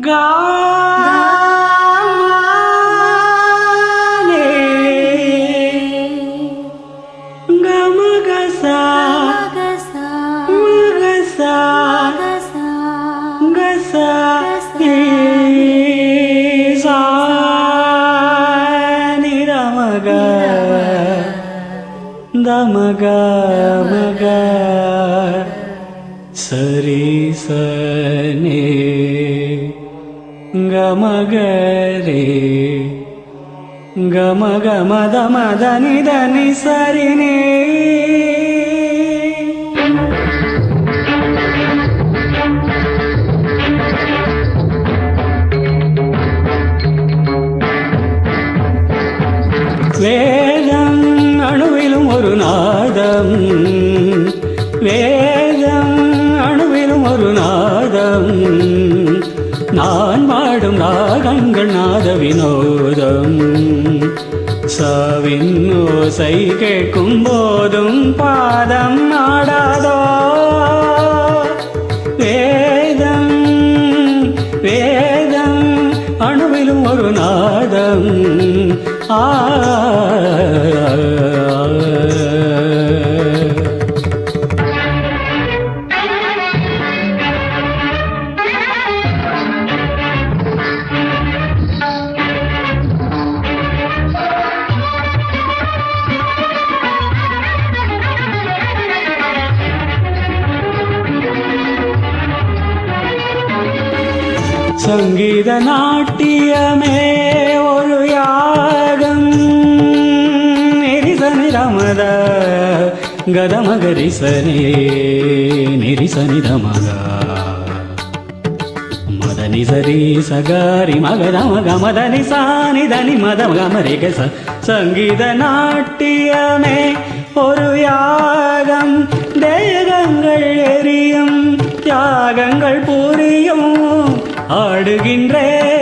ഗാ ಮಗ ಮಗ ಸರಿ ಸನೇ గమగరే గమగమద మదని దని సరినే வேதம் அணுவிலும் ஒரு நாதம் வேதம் அணுவிலும் ஒரு நாதம் பாடும் ராகங்கள் நாத வினோதம் சாவின் ஓசை கேட்கும் போதும் பாதம் ஆடாதோ. வேதம் வேதம் அணுவிலும் ஒரு நாதம். ஆ சங்கீத நாட்டியமே ஒரு யாகம். நெரிசனி ரமத கதமகரிசனே நெரிசனி ரமக மதனி சரி சகாரி மகத மக மதனி சானி தனி மத மகமரிக சங்கீத நாட்டியமே ஒரு யாகம். தேகங்கள் எரியும் தியாகங்கள் புரியும் ஆடுகின்றேன்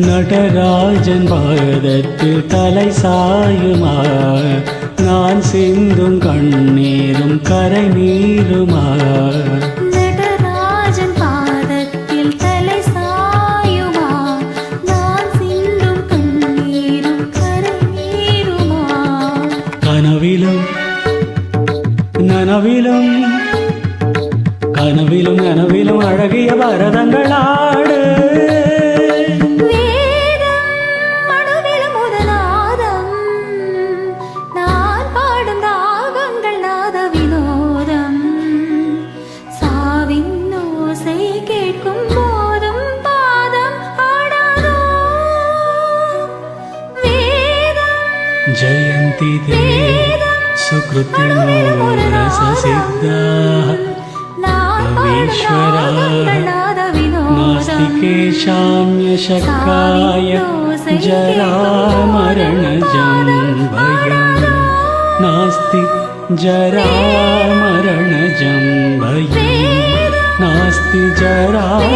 நடராஜன் பாதத்தில் தலை சாயுமா? நான் சிந்தும் கண்ணீரும் கரை நீருமா கனவிலும் நனவிலும் கனவிலும் நனவிலும் அழகிய பரதங்களாடு வேதம் कृतिमोरससिद्धाः कवीश्वराः नास्तिकेशाम्यशक्राय जरामरणजं भयम् नास्ति जरामरणजं भयम् नास्ति जरामरणजम्